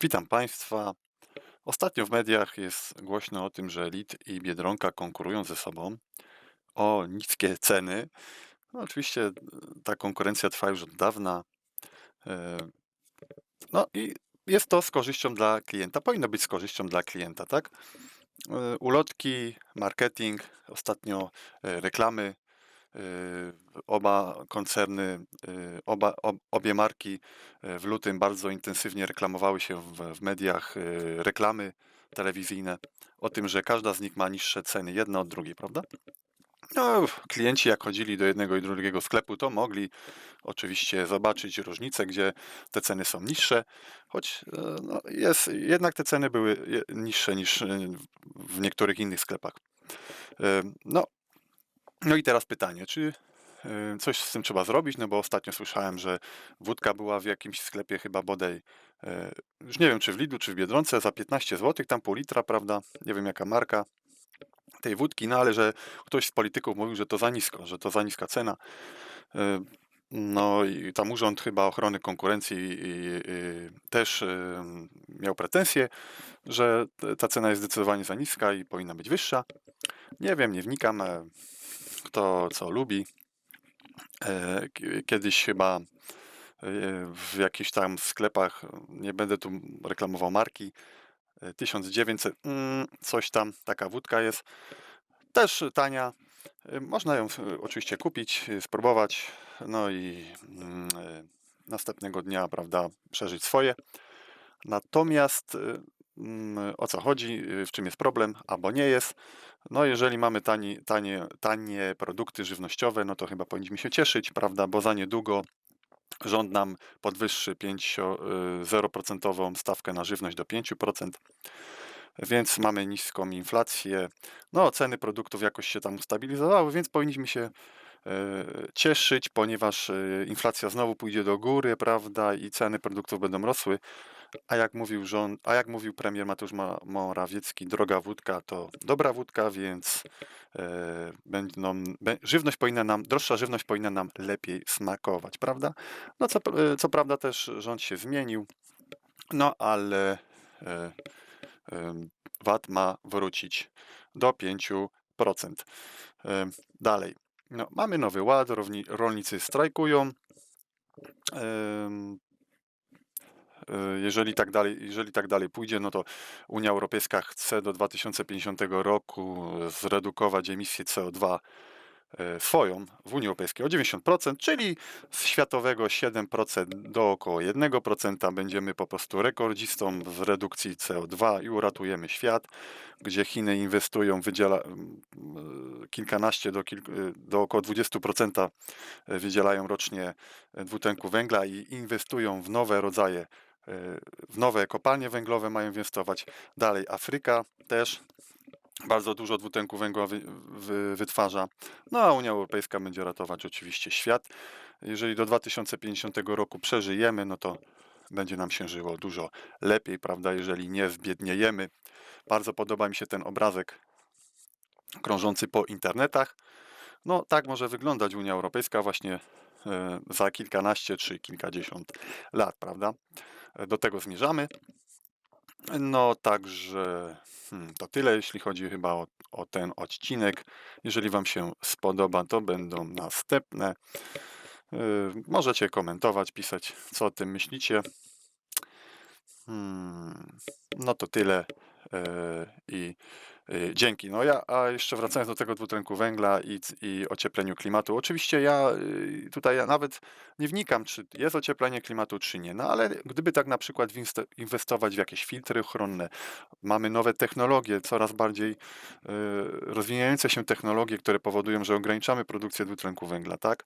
Witam Państwa. Ostatnio w mediach jest głośno o tym, że Lit i Biedronka konkurują ze sobą o niskie ceny. No, oczywiście e, ta konkurencja trwa już od dawna. E, No i jest to z korzyścią dla klienta. Powinno być z korzyścią dla klienta, tak? E, Ulotki, marketing, ostatnio reklamy. E, Oba koncerny, e, oba, ob, obie marki e, w lutym bardzo intensywnie reklamowały się w, mediach reklamy telewizyjne o tym, że każda z nich ma niższe ceny, jedna od drugiej, prawda? No, klienci jak chodzili do jednego i drugiego sklepu, to mogli oczywiście zobaczyć różnice, gdzie te ceny są niższe, choć no, jest, jednak te ceny były niższe niż w niektórych innych sklepach. No, no i teraz pytanie, czy e, coś z tym trzeba zrobić? No bo ostatnio słyszałem, że wódka była w jakimś sklepie chyba bodaj, e, już nie wiem czy w Lidlu, czy w Biedronce, za 15 zł, tam pół litra, prawda? Nie wiem jaka marka tej wódki, no ale że ktoś z polityków mówił, że to za nisko, że to za niska cena. E, No i tam Urząd chyba Ochrony Konkurencji też miał pretensje, że ta cena jest zdecydowanie za niska i powinna być wyższa. Nie wiem, nie wnikam, e, kto co lubi. E, Kiedyś chyba e, w jakichś tam sklepach, nie będę tu reklamował marki, e, 1900, mm, coś tam, taka wódka jest. Też tania. Można ją oczywiście kupić, spróbować, no i mm, następnego dnia, prawda, przeżyć swoje. Natomiast o co chodzi, y, w czym jest problem, albo nie jest. No, jeżeli mamy tani, tanie, tanie produkty żywnościowe, no to chyba powinniśmy się cieszyć, prawda, bo za niedługo rząd nam podwyższy 5, 0% stawkę na żywność do 5% więc mamy niską inflację. No, ceny produktów jakoś się tam ustabilizowały, więc powinniśmy się cieszyć, ponieważ e, inflacja znowu pójdzie do góry, prawda, i ceny produktów będą rosły. A jak mówił rząd, a jak mówił premier Mateusz Ma- Morawiecki, droga wódka to dobra wódka, więc e, będą, żywność powinna nam, droższa żywność powinna nam lepiej smakować, prawda? No co, e, co prawda też rząd się zmienił, no ale e, VAT ma wrócić do 5%. Em, Dalej. No, mamy nowy ład, równi- rolnicy strajkują. E, Jeżeli tak, dalej, jeżeli tak dalej pójdzie, no to Unia Europejska chce do 2050 roku zredukować emisję CO2 e, swoją w Unii Europejskiej o 90%, czyli z światowego 7% do około 1% będziemy po prostu rekordzistą w redukcji CO2 i uratujemy świat, gdzie Chiny inwestują, wydziela e, kilkanaście do, e, do około 20% wydzielają rocznie e, dwutlenku węgla i inwestują w nowe rodzaje, e, w nowe kopalnie węglowe mają inwestować. Dalej Afryka też bardzo dużo dwutlenku węgla wy, wy, wytwarza. No a Unia Europejska będzie ratować oczywiście świat. Jeżeli do 2050 roku przeżyjemy, no to będzie nam się żyło dużo lepiej, prawda, jeżeli nie zbiedniejemy. Bardzo podoba mi się ten obrazek krążący po internetach. No tak może wyglądać Unia Europejska właśnie e, za kilkanaście czy kilkadziesiąt lat, prawda? E, Do tego zmierzamy. No także hmm, to tyle, jeśli chodzi chyba o, o ten odcinek. Jeżeli Wam się spodoba, to będą następne. Yy, Możecie komentować, pisać, co o tym myślicie. Hmm, No to tyle yy, i dzięki. No ja, a jeszcze wracając do tego dwutlenku węgla i, i ociepleniu klimatu. Oczywiście ja yy, tutaj ja nawet nie wnikam, czy jest ocieplenie klimatu, czy nie. No ale gdyby tak na przykład inwestować w jakieś filtry ochronne, mamy nowe technologie, coraz bardziej yy, rozwijające się technologie, które powodują, że ograniczamy produkcję dwutlenku węgla, tak?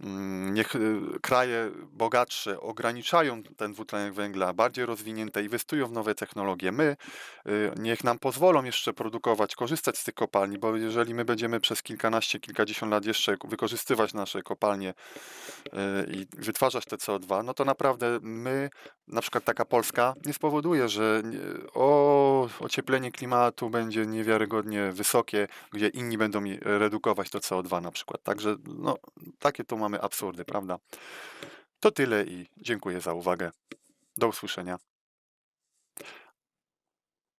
Mm, Niech y, kraje bogatsze ograniczają ten dwutlenek węgla, bardziej rozwinięte, inwestują w nowe technologie. My y, niech nam pozwolą jeszcze produkować, korzystać z tych kopalni, bo jeżeli my będziemy przez kilkanaście, kilkadziesiąt lat jeszcze wykorzystywać nasze kopalnie y, i wytwarzać te CO2, no to naprawdę my, na przykład taka Polska, nie spowoduje, że o, ocieplenie klimatu będzie niewiarygodnie wysokie, gdzie inni będą redukować to CO2 na przykład. Także no, takie tu mamy absurdy, prawda? To tyle i dziękuję za uwagę. Do usłyszenia.